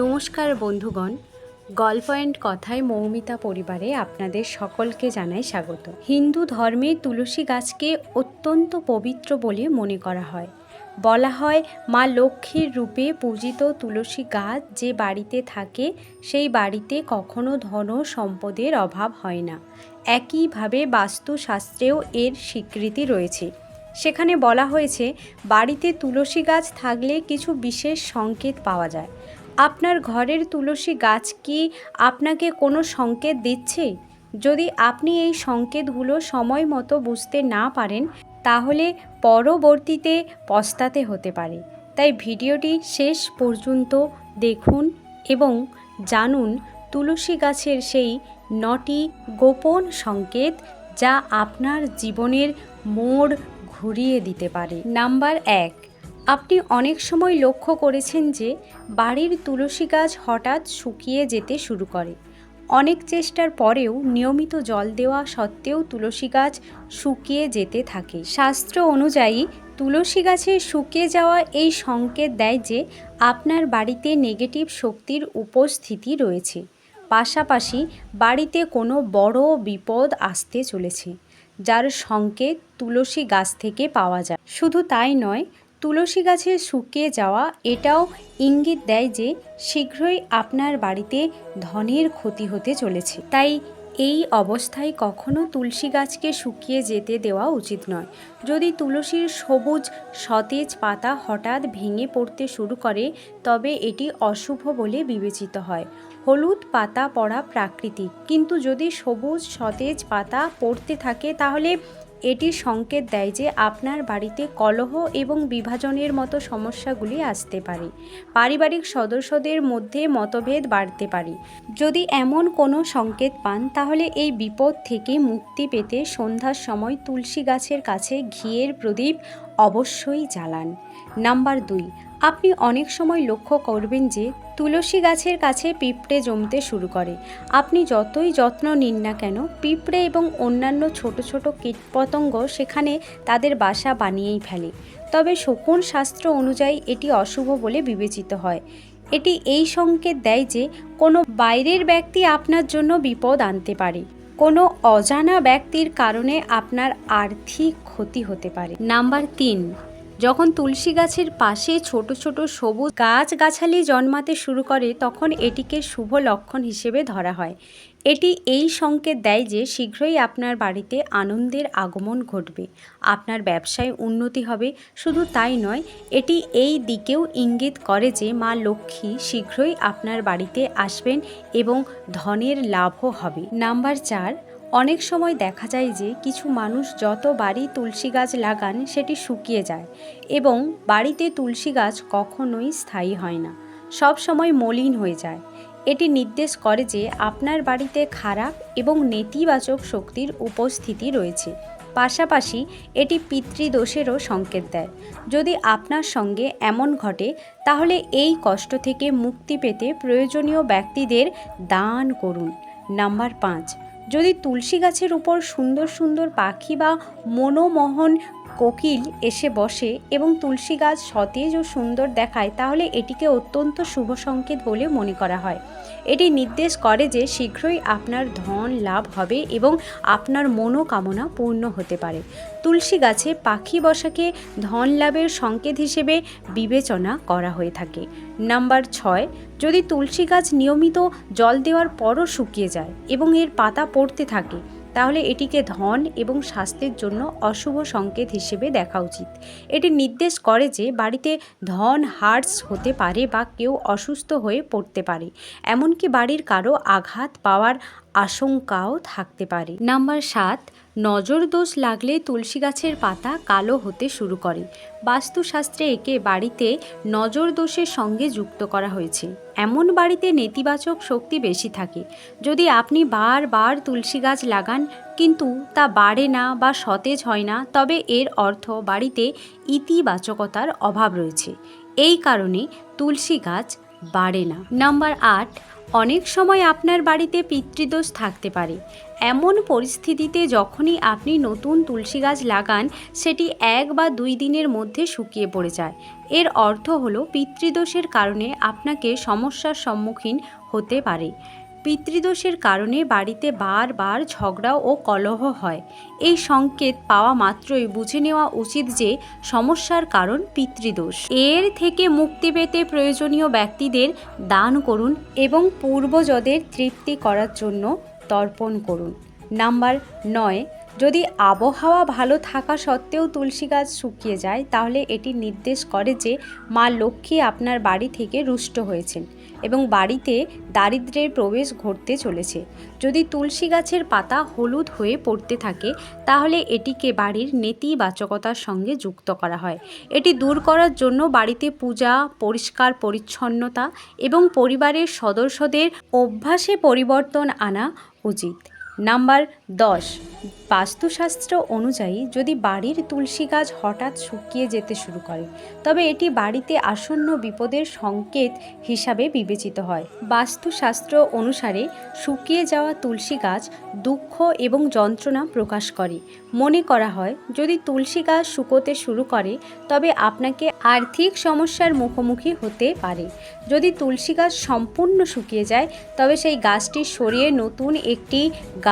নমস্কার বন্ধুগণ, গল্প অ্যান্ড কথায় মৌমিতা পরিবারে আপনাদের সকলকে জানাই স্বাগত। হিন্দু ধর্মে তুলসী গাছকে অত্যন্ত পবিত্র বলে মনে করা হয়। বলা হয়, মা লক্ষ্মীর রূপে পূজিত তুলসী গাছ যে বাড়িতে থাকে, সেই বাড়িতে কখনো ধন সম্পদের অভাব হয় না। একইভাবে বাস্তুশাস্ত্রেও এর স্বীকৃতি রয়েছে। সেখানে বলা হয়েছে, বাড়িতে তুলসী গাছ থাকলে কিছু বিশেষ সংকেত পাওয়া যায়। আপনার ঘরের তুলসী গাছ কি আপনাকে কোনো সংকেত দিচ্ছে? যদি আপনি এই সংকেতগুলো সময় মতো বুঝতে না পারেন, তাহলে পরবর্তীতে পস্তাতে হতে পারে। তাই ভিডিওটি শেষ পর্যন্ত দেখুন এবং জানুন তুলসী গাছের সেই নটি গোপন সংকেত যা আপনার জীবনের মোড় ঘুরিয়ে দিতে পারে। নাম্বার এক আপনি অনেক সময় লক্ষ্য করেছেন যে বাড়ির তুলসী গাছ হঠাৎ শুকিয়ে যেতে শুরু করে। অনেক চেষ্টার পরেও নিয়মিত জল দেওয়া সত্ত্বেও তুলসী গাছ শুকিয়ে যেতে থাকে। শাস্ত্র অনুযায়ী, তুলসী গাছে শুকিয়ে যাওয়া এই সংকেত দেয় যে আপনার বাড়িতে নেগেটিভ শক্তির উপস্থিতি রয়েছে। পাশাপাশি বাড়িতে কোনো বড় বিপদ আসতে চলেছে, যার সংকেত তুলসী গাছ থেকে পাওয়া যায়। শুধু তাই নয় তুলসী গাছে শুকিয়ে যাওয়া এটাও ইঙ্গিত দেয় যে শীঘ্রই আপনার বাড়িতে ধনের ক্ষতি হতে চলেছে। তাই এই অবস্থায় কখনো তুলসী গাছকে শুকিয়ে যেতে দেওয়া উচিত নয়। যদি তুলসীর সবুজ, সতেজ পাতা হঠাৎ ভেঙে পড়তে শুরু করে, তবে এটি অশুভ বলে বিবেচিত হয়। হলুদ পাতা পড়া প্রাকৃতিক। কিন্তু যদি সবুজ, সতেজ পাতা পড়তে থাকে, তাহলে এটি সংকেত দেয় যে আপনার বাড়িতে কলহ এবং বিভাজনের মতো সমস্যাগুলি আসতে পারে। পারিবারিক সদস্যদের মধ্যে মতভেদ বাড়তে পারে। যদি এমন কোনো সংকেত পান, তাহলে এই বিপদ থেকে মুক্তি পেতে সন্ধ্যার সময় তুলসী গাছের কাছে ঘিয়ের প্রদীপ অবশ্যই জ্বালান। নাম্বার দুই আপনি অনেক সময় লক্ষ্য করবেন যে তুলসী গাছের কাছে পিঁপড়ে জমতে শুরু করে। আপনি যতই যত্ন নিন না কেন, পিঁপড়ে এবং অন্যান্য ছোট ছোট কীটপতঙ্গ সেখানে তাদের বাসা বানিয়েই ফেলে। তবে শকুন শাস্ত্র অনুযায়ী এটি অশুভ বলে বিবেচিত হয়। এটি এই সংকেত দেয় যে কোনো বাইরের ব্যক্তি আপনার জন্য বিপদ আনতে পারে। কোনো অজানা ব্যক্তির কারণে আপনার আর্থিক ক্ষতি হতে পারে। নাম্বার তিন যখন তুলসী গাছের পাশে ছোট ছোট সবুজ গাছগাছালি জন্মাতে শুরু করে, তখন এটিকে শুভ লক্ষণ হিসেবে ধরা হয়। এটি এই সংকেত দেয় যে শীঘ্রই আপনার বাড়িতে আনন্দের আগমন ঘটবে। আপনার ব্যবসায় উন্নতি হবে। শুধু তাই নয়, এটি এই দিকেও ইঙ্গিত করে যে মা লক্ষ্মী শীঘ্রই আপনার বাড়িতে আসবেন এবং ধনের লাভও হবে। নাম্বার চার অনেক সময় দেখা যায় যে কিছু মানুষ যত বাড়ি তুলসী গাছ লাগান, সেটি শুকিয়ে যায় এবং বাড়িতে তুলসী গাছ কখনোই স্থায়ী হয় না। সব সময় মলিন হয়ে যায়। এটি নির্দেশ করে যে আপনার বাড়িতে খারাপ এবং নেতিবাচক শক্তির উপস্থিতি রয়েছে। পাশাপাশি এটি পিতৃদোষেরও সংকেত দেয়। যদি আপনার সঙ্গে এমন ঘটে, তাহলে এই কষ্ট থেকে মুক্তি পেতে প্রয়োজনীয় ব্যক্তিদের দান করুন। নাম্বার পাঁচ যদি তুলসী গাছের উপর সুন্দর সুন্দর পাখি বা মনোমোহন কোকিল এসে বসে এবং তুলসী গাছ সতেজ ও সুন্দর দেখায়, তাহলে এটিকে অত্যন্ত শুভ সংকেত বলে মনে করা হয়। এটি নির্দেশ করে যে শীঘ্রই আপনার ধন লাভ হবে এবং আপনার মনোকামনা পূর্ণ হতে পারে। তুলসী গাছে পাখি বসাকে ধন লাভের সংকেত হিসেবে বিবেচনা করা হয়ে থাকে। নাম্বার ছয়, যদি তুলসী গাছ নিয়মিত জল দেওয়ার পরও শুকিয়ে যায় এবং এর পাতা পড়তে থাকে তাহলে এটিকে ধন এবং স্বাস্থ্যের জন্য অশুভ সংকেত হিসেবে দেখা উচিত। এটি নির্দেশ করে যে বাড়িতে ধন, হার্টস হতে পারে বা কেউ অসুস্থ হয়ে পড়তে পারে। এমনকি বাড়ির কারও আঘাত পাওয়ার আশঙ্কাও থাকতে পারে। নাম্বার সাত নজর দোষ লাগলে তুলসী গাছের পাতা কালো হতে শুরু করে। বাস্তুশাস্ত্রে একে বাড়িতে নজর দোষের সঙ্গে যুক্ত করা হয়েছে। এমন বাড়িতে নেতিবাচক শক্তি বেশি থাকে। যদি আপনি বারবার তুলসী গাছ লাগান, কিন্তু তা বাড়ে না বা সতেজ হয় না, তবে এর অর্থ বাড়িতে ইতিবাচকতার অভাব রয়েছে। এই কারণে তুলসী গাছ বাড়ে না। নাম্বার আট অনেক সময় আপনার বাড়িতে পিতৃদোষ থাকতে পারে। এমন পরিস্থিতিতে যখনই আপনি নতুন তুলসী গাছ লাগান, সেটি এক বা দুই দিনের মধ্যে শুকিয়ে পড়ে যায়। এর অর্থ হলো, পিতৃদোষের কারণে আপনাকে সমস্যার সম্মুখীন হতে পারে। পিতৃদোষের কারণে বাড়িতে বারবার ঝগড়া ও কলহ হয়। এই সংকেত পাওয়া মাত্রই বুঝে নেওয়া উচিত যে সমস্যার কারণ পিতৃদোষ। এর থেকে মুক্তি পেতে প্রয়োজনীয় ব্যক্তিদের দান করুন এবং পূর্বজদের তৃপ্তি করার জন্য তর্পণ করুন। নাম্বার নয় যদি আবহাওয়া ভালো থাকা সত্ত্বেও তুলসী গাছ শুকিয়ে যায়, তাহলে এটি নির্দেশ করে যে মা লক্ষ্মী আপনার বাড়ি থেকে রুষ্ট হয়েছেন এবং বাড়িতে দারিদ্র্যের প্রবেশ ঘটতে চলেছে। যদি তুলসী গাছের পাতা হলুদ হয়ে পড়তে থাকে, তাহলে এটিকে বাড়ির নেতিবাচকতার সঙ্গে যুক্ত করা হয়। এটি দূর করার জন্য বাড়িতে পূজা, পরিষ্কার পরিচ্ছন্নতা এবং পরিবারের সদস্যদের অভ্যাসে পরিবর্তন আনা উচিত। নাম্বার দশ, বাস্তুশাস্ত্র অনুযায়ী যদি বাড়ির তুলসী গাছ হঠাৎ শুকিয়ে যেতে শুরু করে, তবে এটি বাড়িতে আসন্ন বিপদের সংকেত হিসাবে বিবেচিত হয়। বাস্তুশাস্ত্র অনুসারে শুকিয়ে যাওয়া তুলসী গাছ দুঃখ এবং যন্ত্রণা প্রকাশ করে। মনে করা হয়, যদি তুলসী গাছ শুকোতে শুরু করে, তবে আপনাকে আর্থিক সমস্যার মুখোমুখি হতে পারে। যদি তুলসী গাছ সম্পূর্ণ শুকিয়ে যায়, তবে সেই গাছটি সরিয়ে নতুন একটি গাছ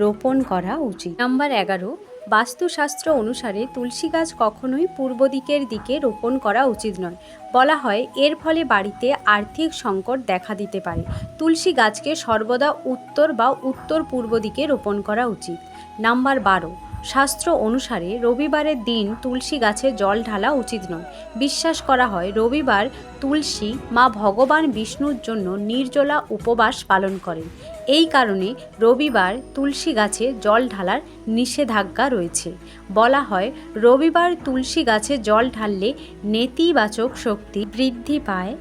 রোপণ করা উচিত। নাম্বার এগারো, বাস্তুশাস্ত্র অনুসারে তুলসী গাছ কখনোই পূর্ব দিকের দিকে রোপণ করা উচিত নয়। বলা হয়, এর ফলে বাড়িতে আর্থিক সংকট দেখা দিতে পারে। তুলসী গাছকে সর্বদা উত্তর বা উত্তর পূর্ব দিকে রোপণ করা উচিত। নাম্বার বারো, শাস্ত্র অনুসারে রবিবারের দিন তুলসী গাছে জল ঢালা উচিত নয়। বিশ্বাস করা হয়, রবিবার তুলসী মা ভগবান বিষ্ণুর জন্য নির্জলা উপবাস পালন করেন। এই কারণে রবিবার তুলসী গাছে জল ঢালার নিষেধাজ্ঞা রয়েছে। বলা হয়, রবিবার তুলসী গাছে জল ঢাললে নেতিবাচক শক্তি বৃদ্ধি পায়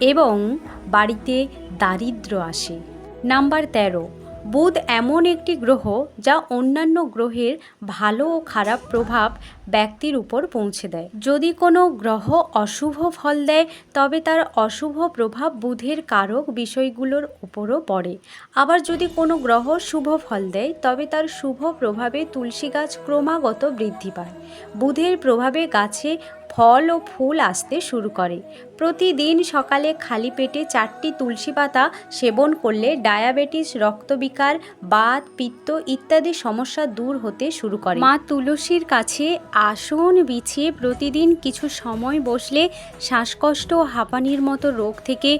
এবং বাড়িতে দারিদ্র আসে। নাম্বার তেরো বুধ এমন একটি গ্রহ যা অন্যান্য গ্রহের ভালো ও খারাপ প্রভাব ব্যক্তির উপর পৌঁছে দেয়। যদি কোনো গ্রহ অশুভ ফল দেয়, তবে তার অশুভ প্রভাব বুধের কারক বিষয়গুলোর উপরও পড়ে। আবার যদি কোনো গ্রহ শুভ ফল দেয়, তবে তার শুভ প্রভাবে তুলসী গাছ ক্রমাগত বৃদ্ধি পায়। বুধের প্রভাবে গাছে ফল ও ফুল আসতে শুরু করে। প্রতিদিন সকালে খালি পেটে চারটি তুলসী পাতা সেবন করলে ডায়াবেটিস, রক্তবিকার, বাত, পিত্ত ইত্যাদি সমস্যা দূর হতে শুরু করে। মা তুলসীর কাছে আসন বিছিয়ে প্রতিদিন কিছু সময় বসলে শ্বাসকষ্ট ও হাঁপানির মতো রোগ থেকে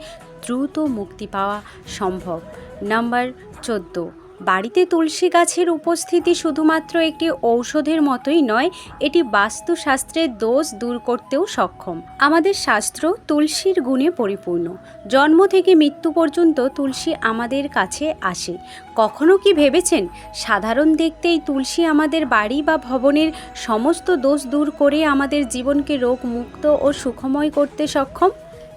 দ্রুত মুক্তি পাওয়া সম্ভব। নাম্বার চোদ্দ বাড়িতে তুলসী গাছের উপস্থিতি শুধুমাত্র একটি ঔষধের মতোই নয়, এটি বাস্তুশাস্ত্রের দোষ দূর করতেও সক্ষম। আমাদের শাস্ত্র তুলসীর গুণে পরিপূর্ণ। জন্ম থেকে মৃত্যু পর্যন্ত তুলসী আমাদের কাছে আসে। কখনো কি ভেবেছেন? সাধারণ দেখতেই তুলসী আমাদের বাড়ি বা ভবনের সমস্ত দোষ দূর করে আমাদের জীবনকে রোগমুক্ত ও সুখময় করতে সক্ষম?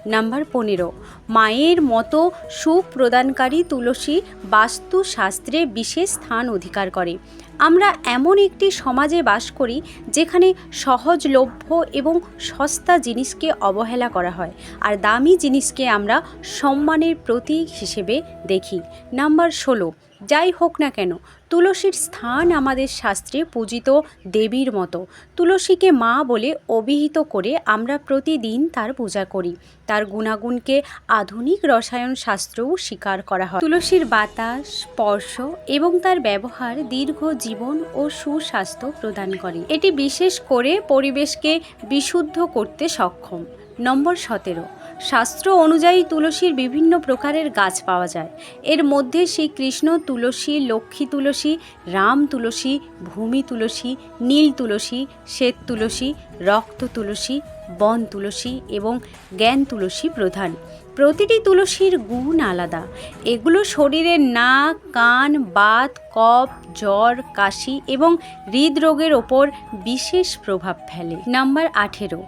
নাম্বার পনেরো, মায়ের মতো সুখ প্রদানকারী তুলসী বাস্তুশাস্ত্রে বিশেষ স্থান অধিকার করে। আমরা এমন একটি সমাজে বাস করি যেখানে সহজলভ্য এবং সস্তা জিনিসকে অবহেলা করা হয়, আর দামি জিনিসকে আমরা সম্মানের প্রতীক হিসেবে দেখি। নাম্বার ষোলো যাই হোক না কেন, তুলসীর স্থান আমাদের শাস্ত্রে পূজিত দেবীর মতো। তুলসীকে মা বলে অভিহিত করে আমরা প্রতিদিন তার পূজা করি। তার গুণাগুণকে আধুনিক রসায়ন শাস্ত্রও স্বীকার করা হয়। তুলসীর বাতাস, স্পর্শ এবং তার ব্যবহার দীর্ঘ জীবন ও সুস্বাস্থ্য প্রদান করে। এটি বিশেষ করে পরিবেশকে বিশুদ্ধ করতে সক্ষম। নম্বর সতেরো শাস্ত্র অনুযায়ী তুলসীর বিভিন্ন প্রকারের গাছ পাওয়া যায়। এর মধ্যে শ্রীকৃষ্ণ তুলসী, লক্ষ্মী তুলসী, রাম তুলসী, ভূমি তুলসী, নীল তুলসী, শ্বেত তুলসী, রক্ত তুলসী, বন তুলসী এবং জ্ঞান তুলসী প্রধান। প্রতিটি তুলসীর গুণ আলাদা। এগুলো শরীরের নাক, কান, বাত, কফ, জ্বর, কাশি এবং হৃদরোগের ওপর বিশেষ প্রভাব ফেলে। নাম্বার আঠেরো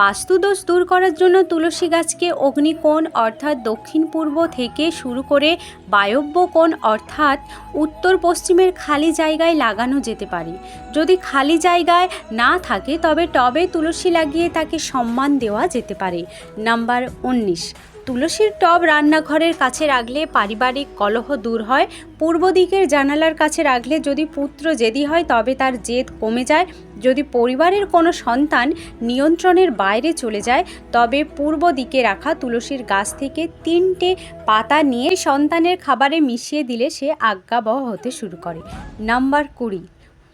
বাস্তুদোষ দূর করার জন্য তুলসী গাছকে অগ্নিকোণ অর্থাৎ দক্ষিণ পূর্ব থেকে শুরু করে বায়ব্য কোণ অর্থাৎ উত্তর পশ্চিমের খালি জায়গায় লাগানো যেতে পারে। যদি খালি জায়গায় না থাকে, তবে টবে তুলসী লাগিয়ে তাকে সম্মান দেওয়া যেতে পারে। নাম্বার উনিশ। তুলসীর টব রান্নাঘরের কাছে রাখলে পারিবারিক কলহ দূর হয়। পূর্ব দিকের জানালার কাছে রাখলে যদি পুত্র জেদি হয়, তবে তার জেদ কমে যায়। যদি পরিবারের কোনো সন্তান নিয়ন্ত্রণের বাইরে চলে যায়, তবে পূর্ব দিকে রাখা তুলসীর গাছ থেকে তিনটে পাতা নিয়ে সন্তানের খাবারে মিশিয়ে দিলে সে আজ্ঞাবহ হতে শুরু করে। নাম্বার কুড়ি।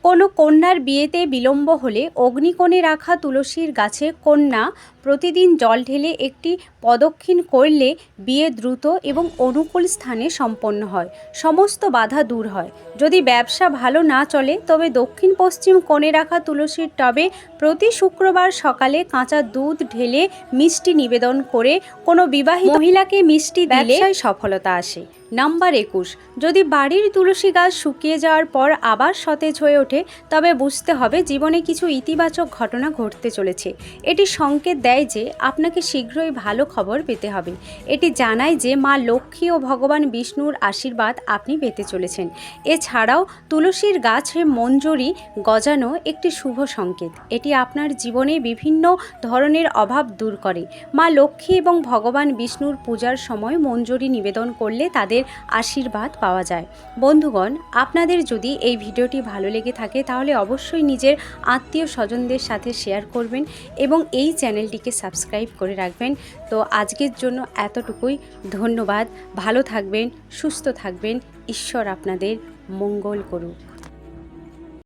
কোনো কন্যার বিয়েতে বিলম্ব হলে অগ্নিকোণে রাখা তুলসীর গাছে কন্যা প্রতিদিন জল ঢেলে একটি প্রদক্ষিণ করলে বিয়ে দ্রুত এবং অনুকূল স্থানে সম্পন্ন হয়। সমস্ত বাধা দূর হয়। যদি ব্যবসা ভালো না চলে, তবে দক্ষিণ পশ্চিম কোণে রাখা তুলসীর টবে প্রতি শুক্রবার সকালে কাঁচা দুধ ঢেলে মিষ্টি নিবেদন করে কোনো বিবাহিত মহিলাকে মিষ্টি দিলে সফলতা আসে। নাম্বার একুশ, যদি বাড়ির তুলসী গাছ শুকিয়ে যাওয়ার পর আবার সতেজ হয়ে ওঠে, তবে বুঝতে হবে জীবনে কিছু ইতিবাচক ঘটনা ঘটতে চলেছে। এটি সংকেত দেয় যে আপনাকে শীঘ্রই ভালো খবর পেতে হবে। এটি জানায় যে মা লক্ষ্মী ও ভগবান বিষ্ণুর আশীর্বাদ আপনি পেতে চলেছেন। এছাড়াও তুলসীর গাছে মঞ্জুরি গজানো একটি শুভ সংকেত। এটি আপনার জীবনে বিভিন্ন ধরনের অভাব দূর করে। মা লক্ষ্মী এবং ভগবান বিষ্ণুর পূজার সময় মঞ্জুরি নিবেদন করলে তাদের আশীর্বাদ পাওয়া যায়। বন্ধুগণ, আপনাদের যদি এই ভিডিওটি ভালো লেগে থাকে তাহলে অবশ্যই নিজের আত্মীয় স্বজনদের সাথে শেয়ার করবেন এবং এই চ্যানেলটিকে সাবস্ক্রাইব করে রাখবেন। তো আজকের জন্য এতটুকুই। ধন্যবাদ। ভালো থাকবেন, সুস্থ থাকবেন। ঈশ্বর আপনাদের মঙ্গল করুক।